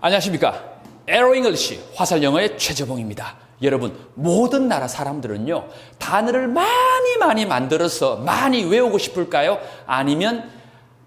안녕하십니까. 에로 잉글리시 화살 영어의 최재봉입니다. 여러분, 모든 나라 사람들은요, 단어를 많이 많이 만들어서 많이 외우고 싶을까요? 아니면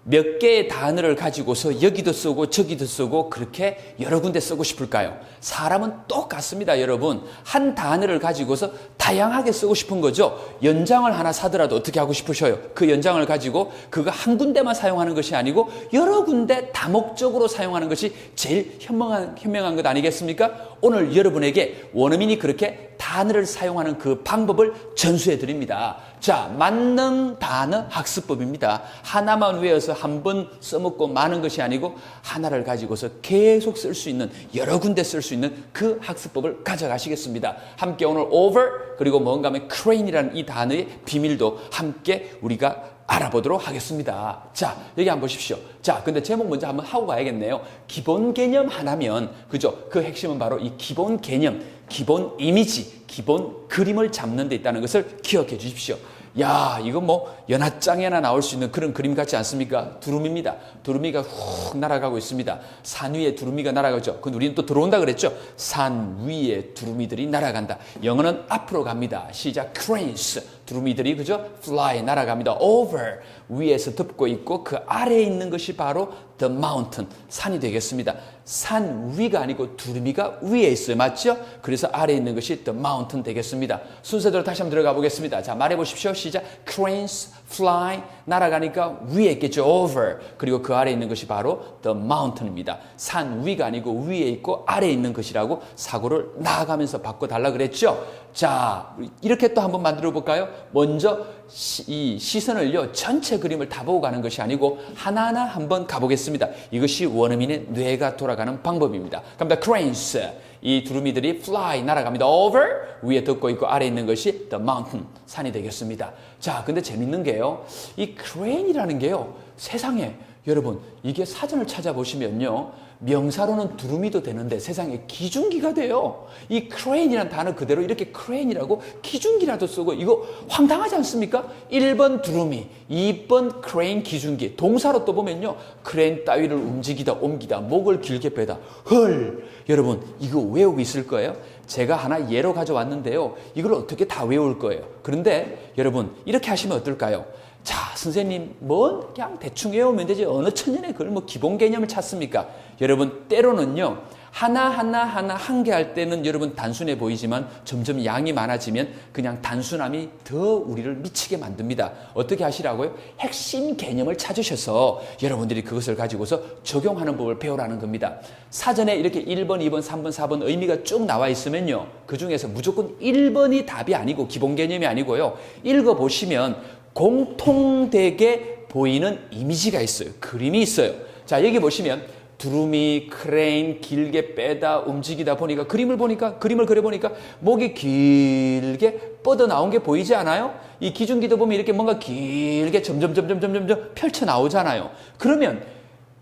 몇 개의 단어를 가지고서 여기도 쓰고 저기도 쓰고 그렇게 여러 군데 쓰고 싶을까요? 사람은 똑같습니다, 여러분. 한 단어를 가지고서 다양하게 쓰고 싶은 거죠. 연장을 하나 사더라도 어떻게 하고 싶으셔요? 그 연장을 가지고 그거 한 군데만 사용하는 것이 아니고 여러 군데 다목적으로 사용하는 것이 제일 현명한, 현명한 것 아니겠습니까? 오늘 여러분에게 원어민이 그렇게 단어를 사용하는 그 방법을 전수해 드립니다. 자, 만능 단어 학습법입니다. 하나만 외워서 한 번 써먹고 마는 것이 아니고 하나를 가지고서 계속 쓸 수 있는 여러 군데 쓸 수 있는 그 학습법을 가져가시겠습니다. 함께 오늘 over 그리고 뭔가 하면 crane이라는 이 단어의 비밀도 함께 우리가 알아보도록 하겠습니다. 자, 여기 한번 보십시오. 자, 근데 제목 먼저 한번 하고 가야겠네요. 기본 개념 하나면, 그죠? 그 핵심은 바로 이 기본 개념, 기본 이미지, 기본 그림을 잡는 데 있다는 것을 기억해 주십시오. 야, 이거 뭐 연하장에나 나올 수 있는 그런 그림 같지 않습니까? 두루미입니다. 두루미가 훅 날아가고 있습니다. 산 위에 두루미가 날아가죠. 근데 우리는 또 들어온다 그랬죠? 산 위에 두루미들이 날아간다. 영어는 앞으로 갑니다. 시작 cranes. 두루미들이 그죠? fly 날아갑니다. over 위에서 덮고 있고 그 아래에 있는 것이 바로 the mountain 산이 되겠습니다. 산 위가 아니고 두루미가 위에 있어요. 맞죠? 그래서 아래에 있는 것이 the mountain 되겠습니다. 순서대로 다시 한번 들어가 보겠습니다. 자, 말해 보십시오. 시작. cranes fly 날아가니까 위에 있겠죠. over 그리고 그 아래에 있는 것이 바로 the mountain입니다. 산 위가 아니고 위에 있고 아래에 있는 것이라고 사고를 나아가면서 바꿔 달라 그랬죠. 자, 이렇게 또 한번 만들어 볼까요? 먼저 시, 이 시선을요 전체 그림을 다 보고 가는 것이 아니고 하나하나 한번 가보겠습니다. 이것이 원어민의 뇌가 돌아가는 방법입니다. 갑니다. cranes 이 두루미들이 fly 날아갑니다. over 위에 덮고 있고 아래에 있는 것이 the mountain 산이 되겠습니다. 자, 근데 재밌는 게요. 이 crane이라는 게요. 세상에 여러분 이게 사전을 찾아보시면요. 명사로는 두루미도 되는데 세상에 기중기가 돼요. 이 crane이라는 단어 그대로 이렇게 crane이라고 기중기라도 쓰고 이거 황당하지 않습니까? 1번 두루미, 2번 crane 기중기. 동사로 또 보면요. crane 따위를 움직이다, 옮기다, 목을 길게 빼다. 헐! 여러분, 이거 외우고 있을 거예요? 제가 하나 예로 가져왔는데요. 이걸 어떻게 다 외울 거예요? 그런데 여러분, 이렇게 하시면 어떨까요? 자, 선생님, 뭐, 그냥 대충 외우면 되지. 어느 천년에 그걸 뭐 기본 개념을 찾습니까? 여러분, 때로는요, 하나하나 하나 한 개 할 때는 여러분 단순해 보이지만 점점 양이 많아지면 그냥 단순함이 더 우리를 미치게 만듭니다. 어떻게 하시라고요? 핵심 개념을 찾으셔서 여러분들이 그것을 가지고서 적용하는 법을 배우라는 겁니다. 사전에 이렇게 1번, 2번, 3번, 4번 의미가 쭉 나와 있으면요. 그 중에서 무조건 1번이 답이 아니고 기본 개념이 아니고요. 읽어보시면 공통되게 보이는 이미지가 있어요. 그림이 있어요. 자, 여기 보시면 두루미, 크레인, 길게 빼다, 움직이다 보니까 그림을 보니까 그림을 그려보니까 목이 길게 뻗어 나온 게 보이지 않아요? 이 기중기도 보면 이렇게 뭔가 길게 점점 점점 점점 점 펼쳐 나오잖아요. 그러면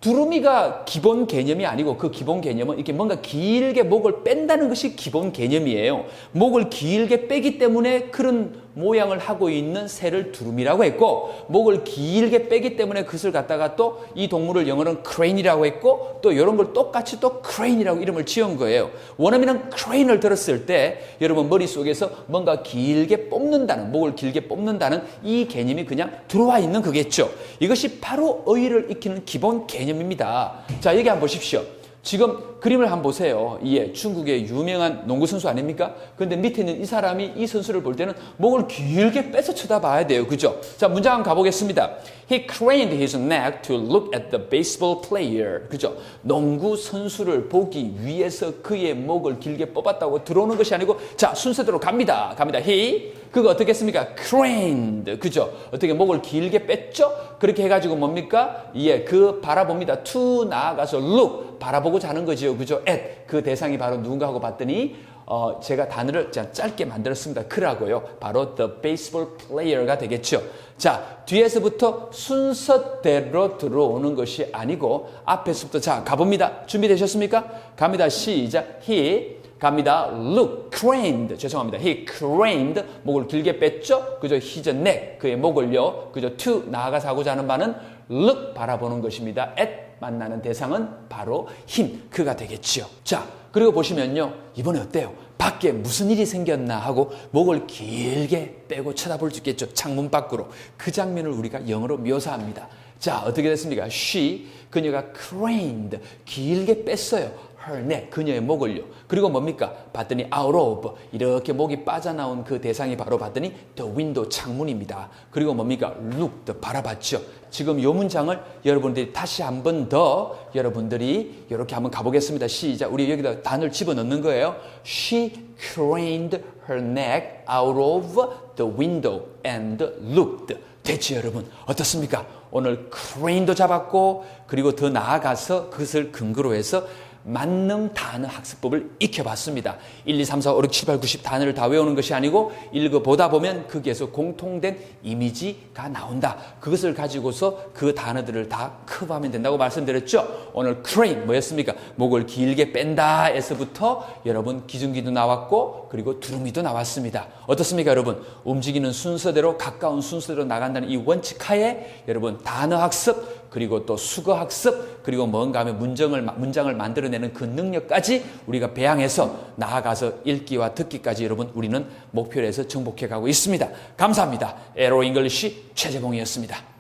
두루미가 기본 개념이 아니고 그 기본 개념은 이렇게 뭔가 길게 목을 뺀다는 것이 기본 개념이에요. 목을 길게 빼기 때문에 그런 모양을 하고 있는 새를 두루미라고 했고 목을 길게 빼기 때문에 그것을 갖다가 또 이 동물을 영어로는 crane이라고 했고 또 이런 걸 똑같이 또 crane이라고 이름을 지은 거예요. 원어민은 crane을 들었을 때 여러분 머릿속에서 뭔가 길게 뽑는다는 목을 길게 뽑는다는 이 개념이 그냥 들어와 있는 거겠죠. 이것이 바로 어휘를 익히는 기본 개념입니다. 자, 여기 한번 보십시오. 지금 그림을 한번 보세요. 예, 중국의 유명한 농구 선수 아닙니까? 그런데 밑에 있는 이 사람이 이 선수를 볼 때는 목을 길게 빼서 쳐다봐야 돼요. 그죠? 자, 문장 한번 가보겠습니다. He craned his neck to look at the baseball player. 그죠? 농구 선수를 보기 위해서 그의 목을 길게 뽑았다고 들어오는 것이 아니고, 자, 순서대로 갑니다. 갑니다. He, 그거 어떻게 했습니까? craned. 그죠? 어떻게 목을 길게 뺐죠? 그렇게 해가지고 뭡니까? 예, 그 바라봅니다. to 나아가서 look. 바라보고 자는 거지요. 그죠? at. 그 대상이 바로 누군가 하고 봤더니, 어, 제가 단어를 짧게 만들었습니다. 그라고요. 바로 the baseball player가 되겠죠. 자, 뒤에서부터 순서대로 들어오는 것이 아니고 앞에서부터 자, 가봅니다. 준비되셨습니까? 갑니다. 시작. he 갑니다. look, craned. 죄송합니다. he craned. 목을 길게 뺐죠? 그죠? his neck. 그의 목을요. 그죠? to 나아가서 하고자 하는 바는 look 바라보는 것입니다. at 만나는 대상은 바로 힘, 그가 되겠지요. 자, 그리고 보시면요. 이번에 어때요? 밖에 무슨 일이 생겼나 하고 목을 길게 빼고 쳐다볼 수 있겠죠. 창문 밖으로. 그 장면을 우리가 영어로 묘사합니다. 자, 어떻게 됐습니까? She, 그녀가 craned, 길게 뺐어요. her neck, 그녀의 목을요. 그리고 뭡니까? 봤더니 out of, 이렇게 목이 빠져나온 그 대상이 바로 봤더니 the window, 창문입니다. 그리고 뭡니까? looked, 바라봤죠. 지금 요 문장을 여러분들이 다시 한 번 더 여러분들이 이렇게 한번 가보겠습니다. 시작. 우리 여기다 단어를 집어넣는 거예요. She craned her neck out of the window and looked. 됐죠, 여러분? 어떻습니까? 오늘 crane도 잡았고, 그리고 더 나아가서 그것을 근거로 해서 만능 단어 학습법을 익혀봤습니다. 1, 2, 3, 4, 5, 6, 7, 8, 90 단어를 다 외우는 것이 아니고 읽어보다 보면 거기에서 공통된 이미지가 나온다. 그것을 가지고서 그 단어들을 다 커버하면 된다고 말씀드렸죠. 오늘 crane 뭐였습니까? 목을 길게 뺀다에서부터 여러분 기준기도 나왔고 그리고 두루미도 나왔습니다. 어떻습니까, 여러분? 움직이는 순서대로 가까운 순서대로 나간다는 이 원칙 하에 여러분 단어 학습 그리고 또 수거 학습 그리고 뭔가 하면 문장을 문장을 만들어내는 그 능력까지 우리가 배양해서 나아가서 읽기와 듣기까지 여러분 우리는 목표를 해서 정복해 가고 있습니다. 감사합니다. 에로 잉글리시 최재봉이었습니다.